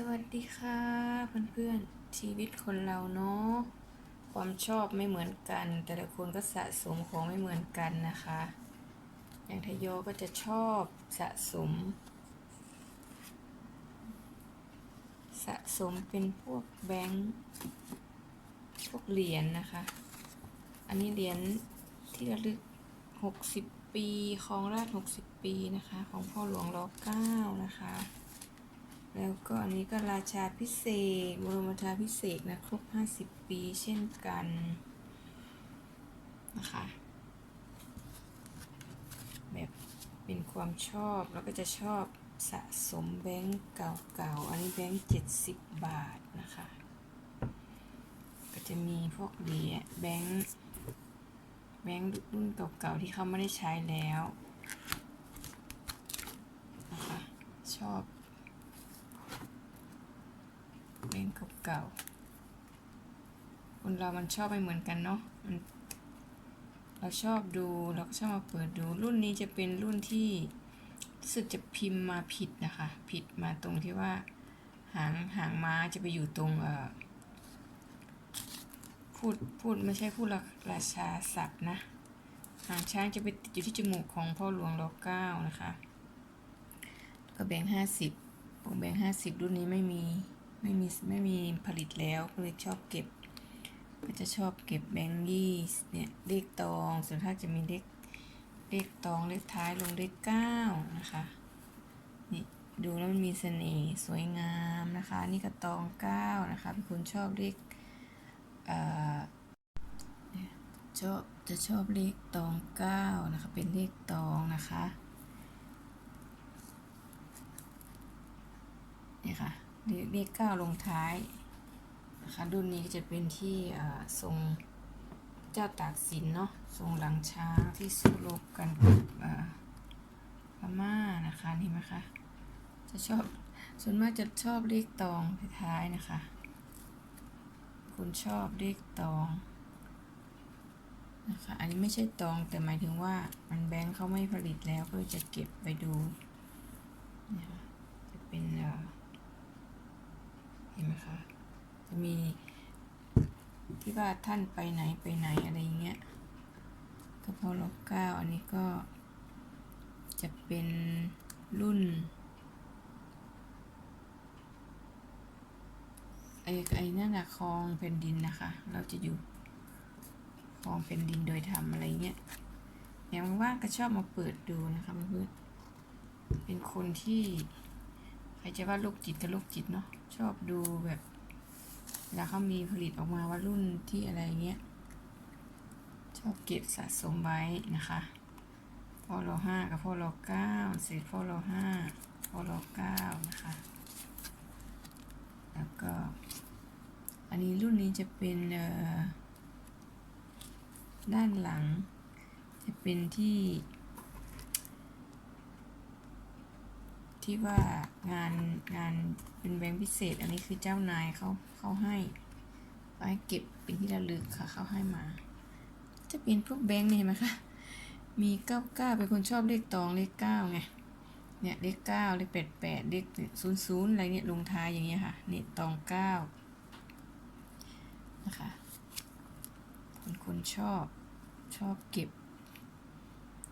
สวัสดีค่ะเพื่อนๆชีวิตคนเราเนาะความชอบไม่เหมือนกัน แต่ละคนก็สะสมของไม่เหมือนกันนะคะ อย่างทยโยก็จะชอบสะสม สะสมเป็นพวกแบงค์พวกเหรียญนะคะ อันนี้เหรียญที่ระลึก 60 ปีของราช 60 ปีนะคะ ของพ่อหลวงรอเก้านะคะ แล้วก็อันนี้ก็ราชาพิเศษบรมราชาพิเศษนะครบ 50 ปีเช่นกันนะคะแบบเป็นความชอบแล้วก็จะชอบสะสมแบงก์เก่าๆ อันนี้แบงก์70บาทนะคะ ก็จะมีพวกเหรียญแบงก์แบงก์รุ่นเก่าๆ ที่เขาไม่ได้ใช้แล้วนะคะชอบงก์ เก่า คนเรามันชอบไม่เหมือนกันเนาะมันเราชอบดูเราก็ชอบมาเปิดดูรุ่นนี้จะเป็นรุ่นที่รู้สึกจะพิมพ์มาผิดนะคะ ผิดมาตรงที่ว่า หางหางม้าจะไปอยู่ตรงเอ่อพูดพูดไม่ใช่พูดราราชาศัพท์นะ หางช้างจะไปติดอยู่ที่จมูกของพ่อหลวงรอเก้านะคะก็แบงค์ห้าสิบแบงค์ห้าสิบรุ่นนี้ไม่มี ไม่มีไม่มีผลิตแล้วก็เลยชอบเก็บ ก็จะชอบเก็บแบงค์ยี่เนี่ยเลขตองส่วนมากจะมีเลขเลขตองเลขท้ายลงเลขเก้านะคะนี่ดูแล้วมันมีเสน่ห์สวยงามนะคะ นี่ก็ตองเก้านะคะเป็นคนชอบเลขเอ่อชอบจะชอบเลขตองเก้านะคะเป็นเลขตองนะคะเนี่ยค่ะ เลขเก้าลงท้ายนะคะรุ่นนี้จะเป็นที่ทรงเจ้าตากสินเนาะทรงหลังช้างที่สู้รบกันกับอ่าพม่านะคะนี่ไหมคะจะชอบส่วนมากจะชอบเลขตองท้ายนะคะ คุณชอบเลขตองนะคะอันนี้ไม่ใช่ตองแต่หมายถึงว่ามันแบงค์เขาไม่ผลิตแล้วก็จะเก็บไปดูเนี่ยค่ะเป็นเอ่อ เห็นไหมคะ จะ มีที่ว่าท่านไปไหนไปไหนอะไรเงี้ยก็พอลบเก้าอันนี้ก็จะเป็นรุ่นไอ้ไอ้นั่นนะคลองแผ่นดินนะคะ เราจะอยู่คลองแผ่นดินโดยทำอะไรเงี้ยอย่างว่างๆก็ชอบมาเปิดดูนะคะเพื่อนเป็นคนที่ ใครจะว่าโรคจิตกับโรคจิตเนาะชอบดูแบบ เวลาเขามีผลิตออกมาว่ารุ่นที่อะไรเงี้ย ชอบเก็บสะสมไว้นะคะพ่อเราห้ากับพ่อเราเก้าเศษพ่อเราห้าพ่อเราเก้านะคะ แล้วก็ อันนี้รุ่นนี้จะเป็นด้านหลัง จะเป็นที่ ที่ว่างานงานเป็นแบงค์พิเศษ อันนี้คือเจ้านายเขาเขาให้เขาให้เก็บเป็นที่ระลึกค่ะเขาให้มา จะเป็นพวกแบงค์นี่ไหมคะมีเก้าเก้าเป็นคนชอบเลขตองเลขเก้าไงเนี่ยเลขเก้าเลขแปดแปดเลขศูนย์ศูนย์อะไรเนี่ยลงท้ายอย่างเงี้ยค่ะเนี่ยตองเก้านะคะเป็นคนชอบชอบเก็บ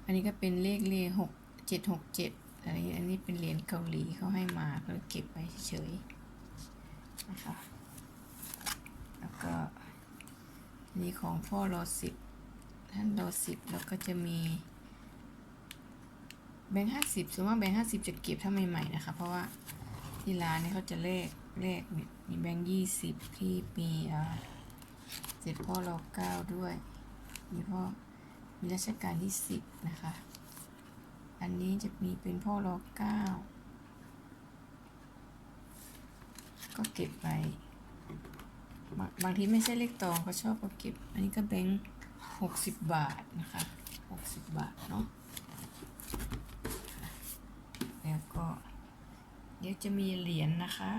อันนี้ก็เป็นเลขเลขหกเจ็ดหกเจ็ด อันนี้อันนี้เป็นเหรียญเกาหลีเขาให้มาก็เก็บไว้เฉยนะคะ แล้วก็อันนี้ของพ่อรอสิบท่านรอสิบแล้วก็จะมีแบงค์ห้าสิบส่วนมากแบงค์ห้าสิบจะเก็บถ้าใหม่ๆนะคะ เพราะว่าที่ร้านนี่เขาจะเลขเลขมีแบงค์ยี่สิบที่มีอ่าเจ็ดพ่อรอเก้าด้วย มีพ่อมีรัชกาลที่สิบนะคะ อันนี้จะมีเป็นพ่อรอเก้าก็เก็บไปบางบางทีไม่ใช่เลขตองก็ชอบก็เก็บ อันนี้ก็แบงค์หกสิบบาทนะคะหกสิบบาทเนาะแล้วก็ เดี๋ยวจะมีเหรียญนะคะ